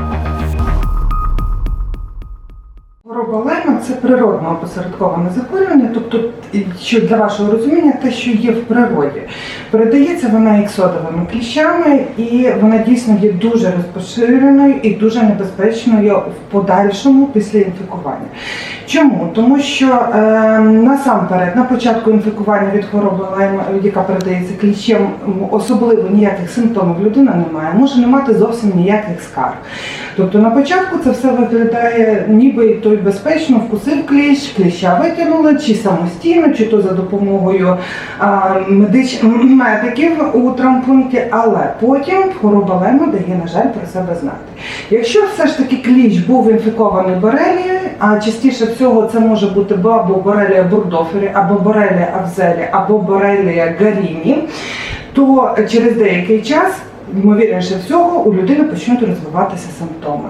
Хвороба це природно опосередковане захворювання, тобто, що для вашого розуміння, те, що є в природі. Передається вона іксодовими кліщами, і вона дійсно є дуже розпоширеною і дуже небезпечною в подальшому після інфікування. Чому? Тому що е, насамперед, на початку інфікування від хвороби яка передається кліщем, особливо ніяких симптомів людина не має, може не мати зовсім ніяких скарг. Тобто на початку це все виглядає, ніби той безпечно вкусив кліщ, кліща витягнули, чи самостійно, чи то за допомогою а, медич... медиків у травмпункті, але потім хвороба Лайма дає, на жаль, про себе знати. Якщо все ж таки кліщ був інфікований борелією, а частіше всього це може бути або борелія бурдофері, або борелія авзелі, або борелія гаріні, то через деякий час ймовірніше всього, у людини почнуть розвиватися симптоми.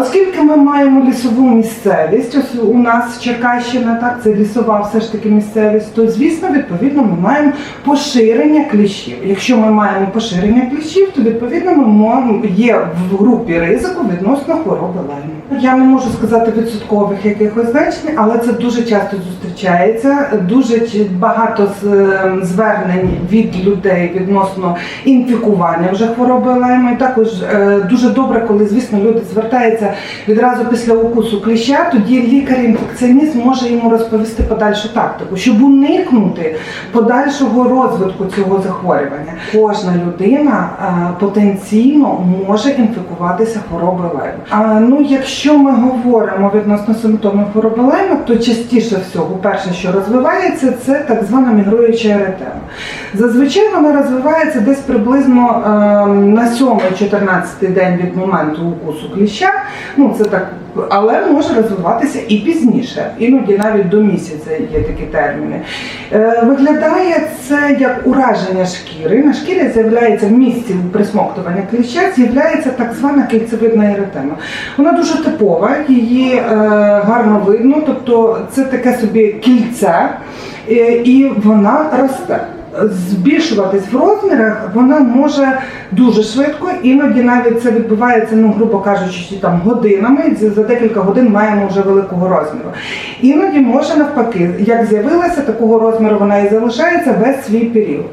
Оскільки ми маємо лісову місцевість, ось у нас Черкащина, так, це лісова все ж таки місцевість, то звісно, відповідно, ми маємо поширення кліщів. Якщо ми маємо поширення кліщів, то відповідно ми мо- є в групі ризику відносно хвороби Лайма. Я не можу сказати відсоткових якихось значень, але це дуже часто зустрічається. Дуже багато ем, звернень від людей відносно інфікування вже хвороби Лайма. І також е, дуже добре, коли звісно люди звертаються відразу після укусу кліща, тоді лікар-інфекціоніст може йому розповісти подальшу тактику, щоб уникнути подальшого розвитку цього захворювання. Кожна людина е, потенційно може інфікуватися хворобою Лайма. Ну, якщо ми говоримо відносно симптомів хвороби Лайма, то частіше всього, перше, що розвивається, це так звана мігруюча еретема. Зазвичай вона розвивається десь приблизно е, на 7-14 день від моменту укусу кліща. Ну це так, але може розвиватися і пізніше, іноді навіть до місяця є такі терміни. Е, виглядає це як ураження шкіри. На шкірі з'являється в місці присмоктування кліща, з'являється так звана кільцевидна еретема. Вона дуже типова, її е, гарно видно, тобто це таке собі кільце, і вона росте. Збільшуватись в розмірах вона може дуже швидко, іноді навіть це відбувається, ну грубо кажучи, там годинами. За за декілька годин маємо вже великого розміру. Іноді може навпаки, як з'явилася, такого розміру вона і залишається весь свій період.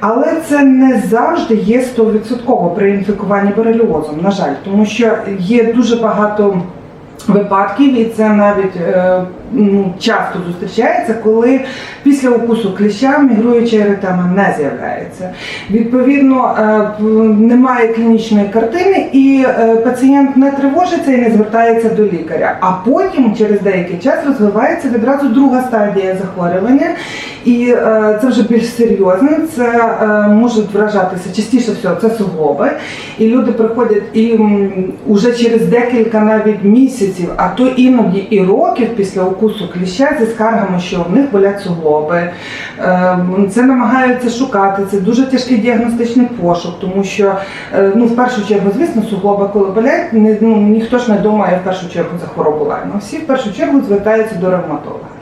Але це не завжди є 100% при інфікуванні бореліозом, на жаль, тому що є дуже багато. Випадків, і це навіть е, ну, часто зустрічається, коли після укусу кліща мігруюча еретема не з'являється. Відповідно, е, немає клінічної картини, і е, пацієнт не тривожиться і не звертається до лікаря. А потім, через деякий час, розвивається відразу друга стадія захворювання, і е, це вже більш серйозне. Це можуть вражатися частіше всього, це суглоби. І люди приходять і м, уже через декілька навіть місяців, а то іноді і років після укусу кліща зі скаргами, що в них болять суглоби. Е, Це намагаються шукати. Це дуже тяжкий діагностичний пошук, тому що е, ну в першу чергу, звісно, суглоби, коли болять, ну, ніхто ж не думає в першу чергу за хворобу лайну. Всі в першу чергу звертаються до ревматолога.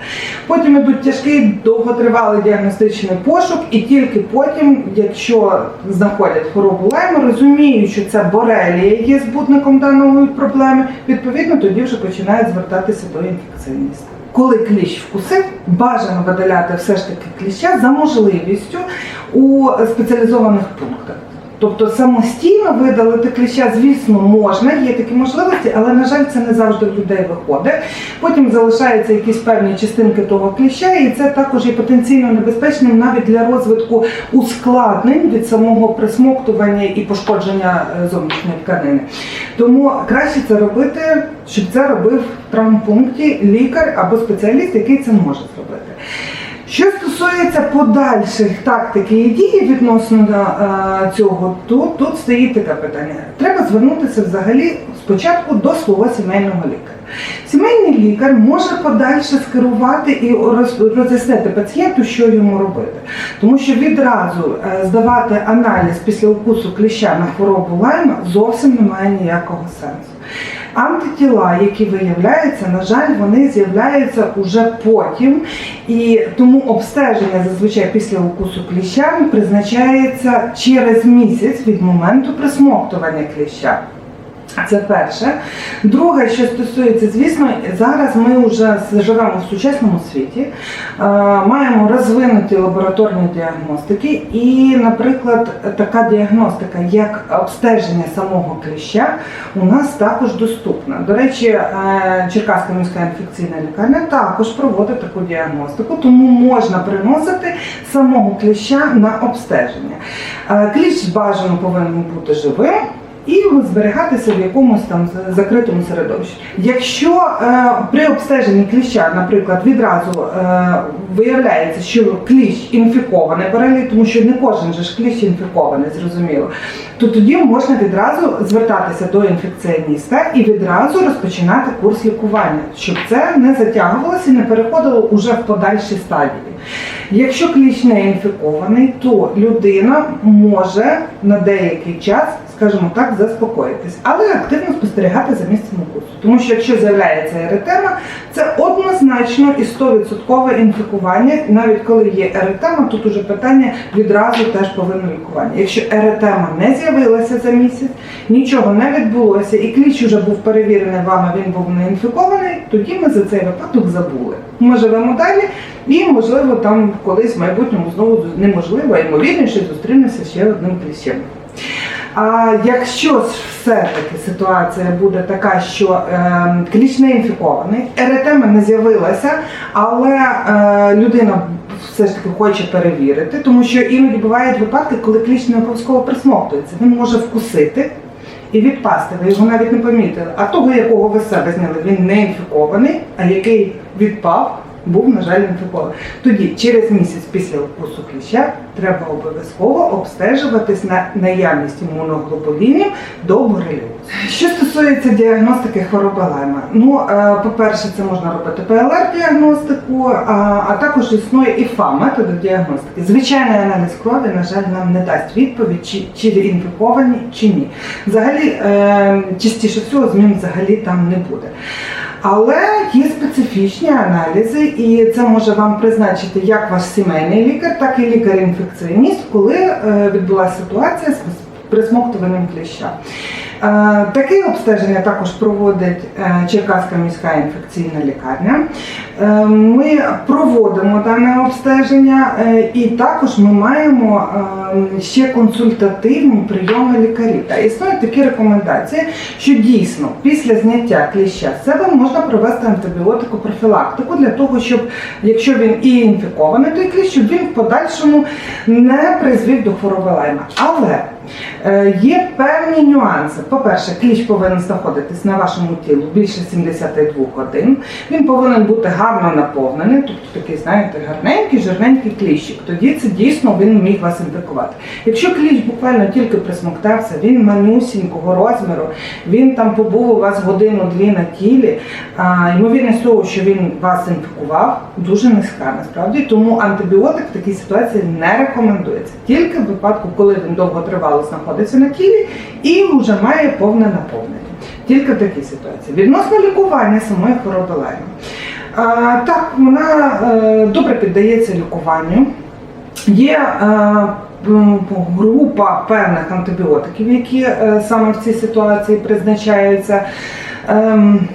Потім ідуть тяжкий довготривалий діагностичний пошук, і тільки потім, якщо знаходять хворобу лайма, розуміють, що це борелія є збутником даної проблеми, відповідно тоді вже починають звертатися до інфекціоніста. Коли кліщ вкусив, бажано видаляти все ж таки кліща за можливістю у спеціалізованих пунктах. Тобто самостійно видалити кліща, звісно, можна, є такі можливості, але на жаль, це не завжди в людей виходить. Потім залишаються якісь певні частинки того кліща, і це також є потенційно небезпечним навіть для розвитку ускладнень від самого присмоктування і пошкодження е, зовнішньої тканини. Тому краще це робити, щоб це робив в травмпункті лікар або спеціаліст, який це може зробити. Що стосується подальших тактики і дії відносно е, цього, то тут стоїть таке питання. Треба звернутися взагалі спочатку до свого сімейного лікаря. Сімейний лікар може подальше скерувати і роз'яснити пацієнту, що йому робити. Тому що відразу е, здавати аналіз після укусу кліща на хворобу лайма зовсім немає ніякого сенсу. Антитіла, які виявляються, на жаль, вони з'являються уже потім, і тому обстеження зазвичай після укусу кліща призначається через місяць від моменту присмоктування кліща. Це перше. Друге, що стосується, звісно, зараз ми вже живемо в сучасному світі, е, маємо розвинуті лабораторні діагностики, і, наприклад, така діагностика, як обстеження самого кліща, у нас також доступна. До речі, е, Черкаська міська інфекційна лікарня також проводить таку діагностику, тому можна приносити самого кліща на обстеження. Е, Кліщ бажано повинен бути живим і зберігатися в якомусь там закритому середовищі. Якщо е, при обстеженні кліща, наприклад, відразу е, виявляється, що кліщ інфікований борелій, тому що не кожен же ж кліщ інфікований, зрозуміло, то тоді можна відразу звертатися до інфекціоніста і відразу розпочинати курс лікування, щоб це не затягувалося і не переходило уже в подальші стадії. Якщо кліщ не інфікований, то людина може на деякий час, скажімо так, заспокоїтись, але активно спостерігати за місцем укусу. Тому що якщо з'являється еретема, це однозначно і 100% інфікування. Навіть коли є еретема, тут уже питання відразу теж повинно лікування. Якщо еретема не з'явилася за місяць, нічого не відбулося, і кліщ вже був перевірений вами, він був не інфікований, тоді ми за цей випадок забули. Ми живемо далі, і можливо там колись в майбутньому знову неможливо, ймовірніше зустрінемося ще одним кліщем. А якщо ж все-таки ситуація буде така, що е, кліщ не інфікований, еретема не з'явилася, але е, людина все ж таки хоче перевірити, тому що іноді бувають випадки, коли кліщ не обов'язково присмоктується. Він може вкусити і відпасти. Ви його навіть не помітили. А того, якого ви себе зняли, він не інфікований, а який відпав. Був, на жаль, інфікований. Тоді, через місяць після укусу кліща, треба обов'язково обстежуватись на наявність імуноглобулінів до бореліозу. Що стосується діагностики хвороби Лайма, ну, е, по-перше, це можна робити ПЛР-діагностику, а, також існує ІФА, методи діагностики. Звичайний аналіз крові, на жаль, нам не дасть відповідь, чи, чи інфіковані, чи ні. Взагалі, е, частіше всього, змін взагалі там не буде. Але є специфічні аналізи, і це може вам призначити як ваш сімейний лікар, так і лікар-інфекціоніст, коли е, відбулася ситуація з присмоктуванням кліща. Е, Таке обстеження також проводить е, Черкаська міська інфекційна лікарня. Е, Ми проводимо дане обстеження, е, і також ми маємо е, ще консультативні прийоми лікарів. Та існують такі рекомендації, що дійсно після зняття кліща з себе можна провести антибіотику профілактику для того, щоб якщо він і інфікований той кліщ, щоб він в подальшому не призвів до хвороби лайма. Але Є певні нюанси. По-перше, кліщ повинен знаходитись на вашому тілу більше 72 годин. Він повинен бути гарно наповнений, тобто такий, знаєте, гарненький, жирненький кліщик. Тоді це дійсно він міг вас інфікувати. Якщо кліщ буквально тільки присмоктався, він манюсінького розміру, він там побув у вас годину-дві на тілі. А, ймовірність того, що він вас інфікував, дуже низька насправді. Тому антибіотик в такій ситуації не рекомендується. Тільки в випадку, коли він довготривало знаходиться на тілі і вже має повне наповнення. Тільки в такій ситуації. Відносно лікування самої хвороби Лайма. Так, вона е, добре піддається лікуванню. Є е, група певних антибіотиків, які е, саме в цій ситуації призначаються. Ем,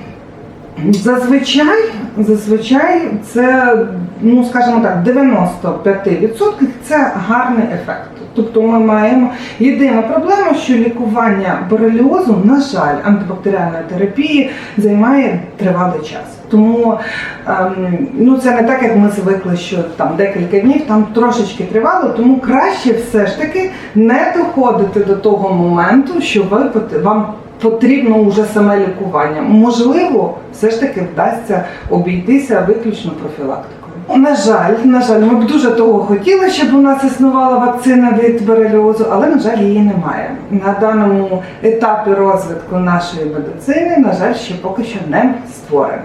Зазвичай, зазвичай це, ну скажімо так, 95% це гарний ефект. Тобто ми маємо єдина проблема, що лікування бореліозу, на жаль, антибактеріальної терапії займає тривалий час. Тому ем, ну це не так, як ми звикли, що там декілька днів, там трошечки тривало, тому краще все ж таки не доходити до того моменту, що ви вам потрібно вже саме лікування. Можливо, все ж таки вдасться обійтися виключно профілактикою. На жаль, на жаль, ми б дуже того хотіли, щоб у нас існувала вакцина від бореліозу, але на жаль, її немає. На даному етапі розвитку нашої медицини, на жаль, ще поки що не створено.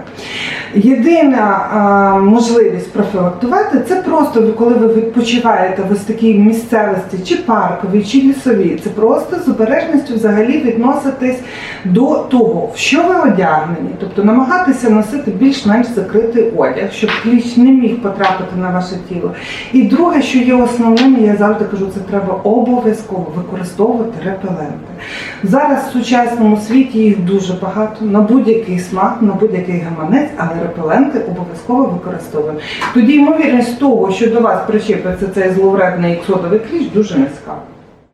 Єдина а, можливість профілактувати це просто коли ви відпочиваєте в ось такій місцевості, чи парковій, чи лісовій. Це просто з обережністю взагалі відноситись до того, в що ви одягнені, тобто намагатися носити більш-менш закритий одяг, щоб кліщ не міг потрапити на ваше тіло. І друге, що є основним, я завжди кажу, це треба обов'язково використовувати репеленти. Зараз в сучасному світі їх дуже багато на будь-який смак, на будь-який гаманець, але репеленти обов'язково використовуємо. Тоді ймовірність того, що до вас причепиться цей зловредний іксодовий кліщ, дуже низька.